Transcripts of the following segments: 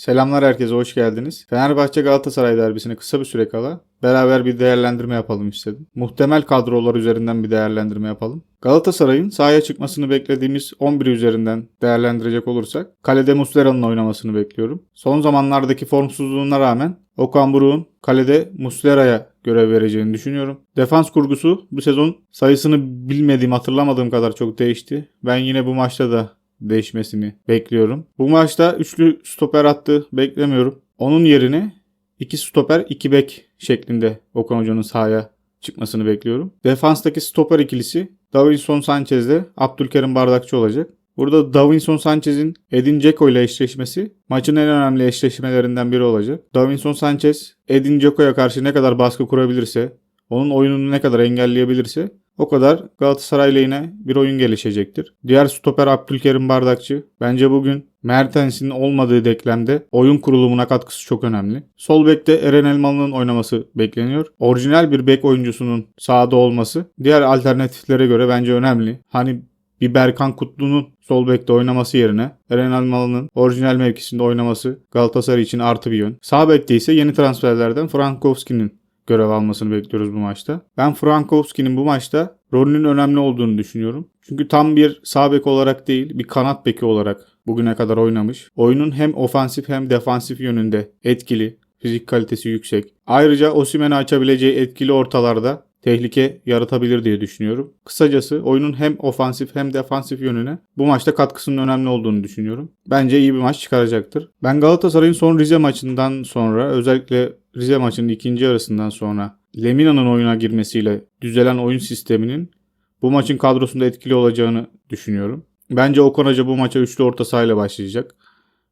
Selamlar herkese, hoş geldiniz. Fenerbahçe Galatasaray derbisine kısa bir süre kala beraber bir değerlendirme yapalım istedim. Muhtemel kadrolar üzerinden bir değerlendirme yapalım. Galatasaray'ın sahaya çıkmasını beklediğimiz 11 üzerinden değerlendirecek olursak kalede Muslera'nın oynamasını bekliyorum. Son zamanlardaki formsuzluğuna rağmen Okan Buruk'un kalede Muslera'ya görev vereceğini düşünüyorum. Defans kurgusu bu sezon sayısını bilmediğim, hatırlamadığım kadar çok değişti. Ben yine bu maçta da değişmesini bekliyorum. Bu maçta üçlü stoper attı beklemiyorum. Onun yerine iki stoper iki bek şeklinde Okan Hoca'nın sahaya çıkmasını bekliyorum. Defanstaki stoper ikilisi Davinson Sanchez ile Abdülkerim Bardakçı olacak. Burada Davinson Sanchez'in Edin Dzeko ile eşleşmesi maçın en önemli eşleşmelerinden biri olacak. Davinson Sanchez Edin Dzeko'ya karşı ne kadar baskı kurabilirse, onun oyununu ne kadar engelleyebilirse o kadar Galatasaray lehine bir oyun gelişecektir. Diğer stoper Abdülkerim Bardakçı. Bence bugün Mertens'in olmadığı denklemde oyun kurulumuna katkısı çok önemli. Sol bekte Eren Elmalı'nın oynaması bekleniyor. Orijinal bir bek oyuncusunun sahada olması diğer alternatiflere göre bence önemli. Hani bir Berkan Kutlu'nun sol bekte oynaması yerine Eren Elmalı'nın orijinal mevkisinde oynaması Galatasaray için artı bir yön. Sağ bekte ise yeni transferlerden Frankowski'nin görev almasını bekliyoruz bu maçta. Ben Frankowski'nin bu maçta rolünün önemli olduğunu düşünüyorum. Çünkü tam bir sağ bek olarak değil, bir kanat beki olarak bugüne kadar oynamış. Oyunun hem ofansif hem defansif yönünde etkili, fizik kalitesi yüksek. Ayrıca Osimhen'i açabileceği etkili ortalarda tehlike yaratabilir diye düşünüyorum. Kısacası oyunun hem ofansif hem defansif yönüne bu maçta katkısının önemli olduğunu düşünüyorum. Bence iyi bir maç çıkaracaktır. Ben Galatasaray'ın son Rize maçından sonra özellikle Rize maçının ikinci yarısından sonra Lemina'nın oyuna girmesiyle düzelen oyun sisteminin bu maçın kadrosunda etkili olacağını düşünüyorum. Bence Okan Hoca bu maça üçlü orta sahayla başlayacak.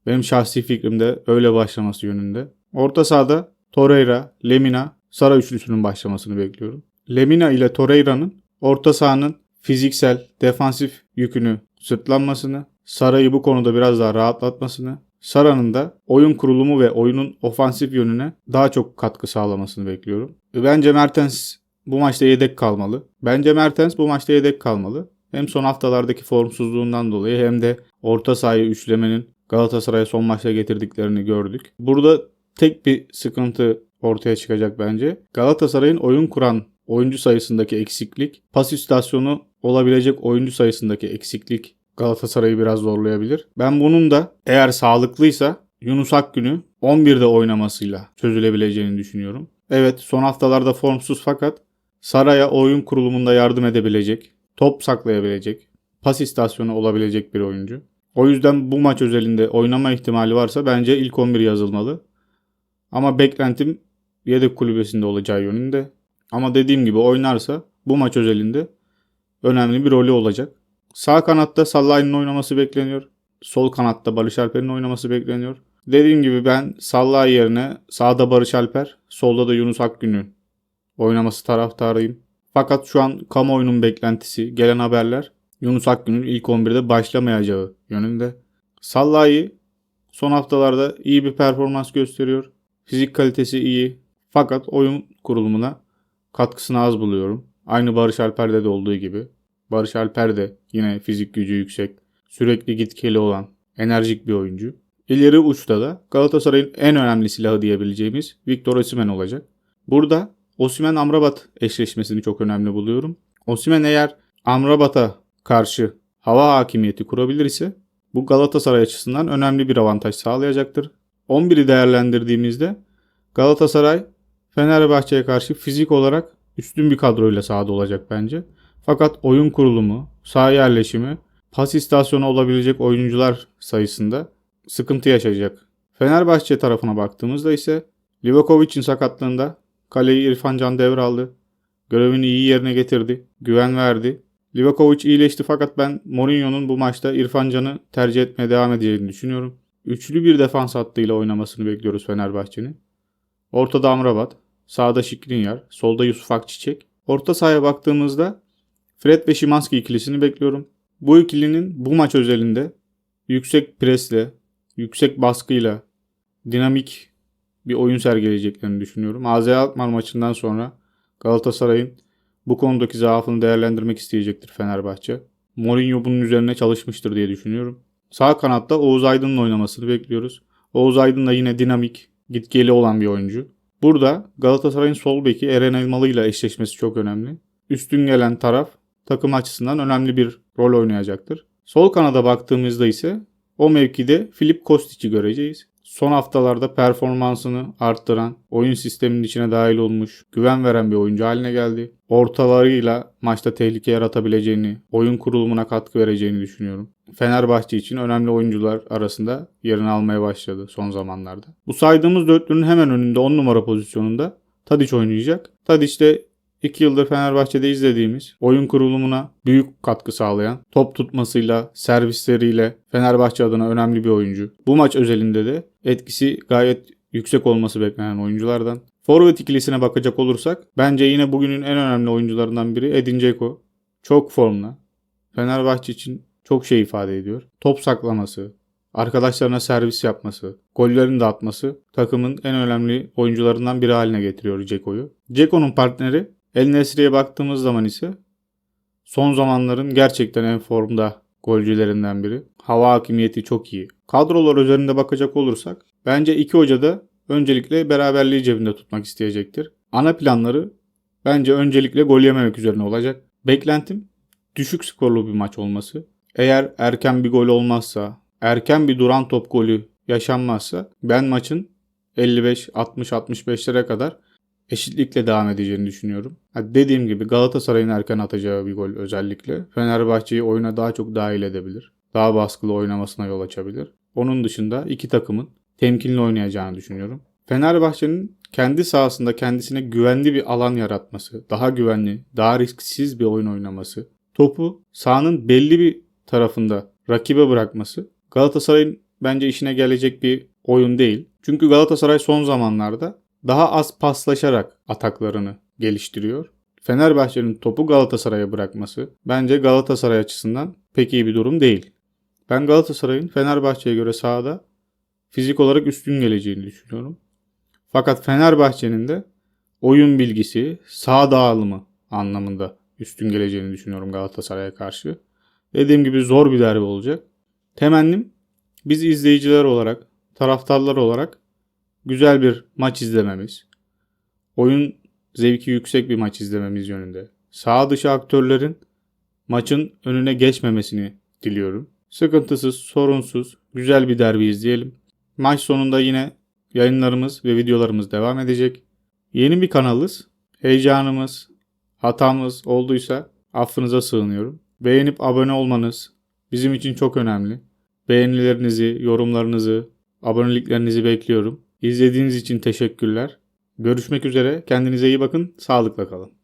Benim şahsi fikrim de öyle başlaması yönünde. Orta sahada Torreira, Lemina, Sara üçlüsünün başlamasını bekliyorum. Lemina ile Torreira'nın orta sahanın fiziksel, defansif yükünü sırtlanmasını, Sara'yı bu konuda biraz daha rahatlatmasını, Sara'nın da oyun kurulumu ve oyunun ofansif yönüne daha çok katkı sağlamasını bekliyorum. Bence Mertens bu maçta yedek kalmalı. Bence Mertens bu maçta yedek kalmalı. Hem son haftalardaki formsuzluğundan dolayı hem de orta sahayı üçlemenin Galatasaray'a son maçta getirdiklerini gördük. Burada tek bir sıkıntı ortaya çıkacak bence. Galatasaray'ın oyun kuran oyuncu sayısındaki eksiklik, pas istasyonu olabilecek oyuncu sayısındaki eksiklik Galatasaray'ı biraz zorlayabilir. Ben bunun da eğer sağlıklıysa Yunus Akgün'ü 11'de oynamasıyla çözülebileceğini düşünüyorum. Evet son haftalarda formsuz fakat Saray'a oyun kurulumunda yardım edebilecek, top saklayabilecek, pas istasyonu olabilecek bir oyuncu. O yüzden bu maç özelinde oynama ihtimali varsa bence ilk 11 yazılmalı. Ama beklentim yedek kulübesinde olacağı yönünde. Ama dediğim gibi oynarsa bu maç özelinde önemli bir rolü olacak. Sağ kanatta Salah'ın oynaması bekleniyor. Sol kanatta Barış Alper'in oynaması bekleniyor. Dediğim gibi ben Salah yerine sağda Barış Alper, solda da Yunus Akgün'ün oynaması taraftarıyım. Fakat şu an kamuoyunun beklentisi, gelen haberler Yunus Akgün'ün ilk 11'de başlamayacağı yönünde. Salah'ı son haftalarda iyi bir performans gösteriyor. Fizik kalitesi iyi. Fakat oyun kurulumuna katkısını az buluyorum. Aynı Barış Alper'de de olduğu gibi. Barış Alper de yine fizik gücü yüksek, sürekli gitgeli olan enerjik bir oyuncu. İleri uçta da Galatasaray'ın en önemli silahı diyebileceğimiz Victor Osimhen olacak. Burada Osimhen Amrabat eşleşmesini çok önemli buluyorum. Osimhen eğer Amrabat'a karşı hava hakimiyeti kurabilir ise bu Galatasaray açısından önemli bir avantaj sağlayacaktır. 11'i değerlendirdiğimizde Galatasaray Fenerbahçe'ye karşı fizik olarak üstün bir kadroyla sahada olacak bence. Fakat oyun kurulumu, saha yerleşimi, pas istasyonu olabilecek oyuncular sayısında sıkıntı yaşayacak. Fenerbahçe tarafına baktığımızda ise Livakovic'in sakatlığında kaleyi İrfan Can devraldı. Görevini iyi yerine getirdi. Güven verdi. Livakovic iyileşti fakat ben Mourinho'nun bu maçta İrfan Can'ı tercih etmeye devam edeceğini düşünüyorum. Üçlü bir defans hattıyla oynamasını bekliyoruz Fenerbahçe'nin. Ortada Amrabat, sağda Şikrinyar, solda Yusuf Akçiçek. Orta sahaya baktığımızda Fred ve Şimanski ikilisini bekliyorum. Bu ikilinin bu maç özelinde yüksek presle, yüksek baskıyla, dinamik bir oyun sergileyeceklerini düşünüyorum. AZ Alkmaar maçından sonra Galatasaray'ın bu konudaki zaafını değerlendirmek isteyecektir Fenerbahçe. Mourinho bunun üzerine çalışmıştır diye düşünüyorum. Sağ kanatta Oğuz Aydın'ın oynamasını bekliyoruz. Oğuz Aydın da yine dinamik, gitgeli olan bir oyuncu. Burada Galatasaray'ın sol beki Eren Elmalı ile eşleşmesi çok önemli. Üstün gelen taraf takım açısından önemli bir rol oynayacaktır. Sol kanada baktığımızda ise o mevkide Filip Kostic'i göreceğiz. Son haftalarda performansını arttıran, oyun sisteminin içine dahil olmuş, güven veren bir oyuncu haline geldi. Ortalarıyla maçta tehlike yaratabileceğini, oyun kurulumuna katkı vereceğini düşünüyorum. Fenerbahçe için önemli oyuncular arasında yerini almaya başladı son zamanlarda. Bu saydığımız dörtlünün hemen önünde 10 numara pozisyonunda Tadiç oynayacak. Tadiç de 2 yıldır Fenerbahçe'de izlediğimiz oyun kurulumuna büyük katkı sağlayan, top tutmasıyla, servisleriyle Fenerbahçe adına önemli bir oyuncu. Bu maç özelinde de etkisi gayet yüksek olması beklenen oyunculardan. Forvet ikilisine bakacak olursak bence yine bugünün en önemli oyuncularından biri Edin Dzeko. Çok formda. Fenerbahçe için çok şey ifade ediyor. Top saklaması, arkadaşlarına servis yapması, gollerini de atması takımın en önemli oyuncularından biri haline getiriyor Ceko'yu. Ceko'nun partneri El Nesri'ye baktığımız zaman ise son zamanların gerçekten en formda golcülerinden biri. Hava hakimiyeti çok iyi. Kadrolar üzerinde bakacak olursak bence iki hoca da öncelikle beraberliği cebinde tutmak isteyecektir. Ana planları bence öncelikle gol yememek üzerine olacak. Beklentim düşük skorlu bir maç olması. Eğer erken bir gol olmazsa, erken bir duran top golü yaşanmazsa ben maçın 55, 60, 65'lere kadar eşitlikle devam edeceğini düşünüyorum. Ha, dediğim gibi Galatasaray'ın erken atacağı bir gol özellikle Fenerbahçe'yi oyuna daha çok dahil edebilir. Daha baskılı oynamasına yol açabilir. Onun dışında iki takımın temkinli oynayacağını düşünüyorum. Fenerbahçe'nin kendi sahasında kendisine güvenli bir alan yaratması, daha güvenli, daha risksiz bir oyun oynaması, topu sahanın belli bir tarafında rakibe bırakması Galatasaray'ın bence işine gelecek bir oyun değil. Çünkü Galatasaray son zamanlarda daha az paslaşarak ataklarını geliştiriyor. Fenerbahçe'nin topu Galatasaray'a bırakması bence Galatasaray açısından pek iyi bir durum değil. Ben Galatasaray'ın Fenerbahçe'ye göre sahada fizik olarak üstün geleceğini düşünüyorum. Fakat Fenerbahçe'nin de oyun bilgisi, sağ dağılımı anlamında üstün geleceğini düşünüyorum Galatasaray'a karşı. Dediğim gibi zor bir derbi olacak. Temennim biz izleyiciler olarak, taraftarlar olarak güzel bir maç izlememiz. Oyun zevki yüksek bir maç izlememiz yönünde. Sağ dışı aktörlerin maçın önüne geçmemesini diliyorum. Sıkıntısız, sorunsuz, güzel bir derbi izleyelim. Maç sonunda yine yayınlarımız ve videolarımız devam edecek. Yeni bir kanalız. Heyecanımız, hatamız olduysa affınıza sığınıyorum. Beğenip abone olmanız bizim için çok önemli. Beğenilerinizi, yorumlarınızı, aboneliklerinizi bekliyorum. İzlediğiniz için teşekkürler. Görüşmek üzere. Kendinize iyi bakın. Sağlıkla kalın.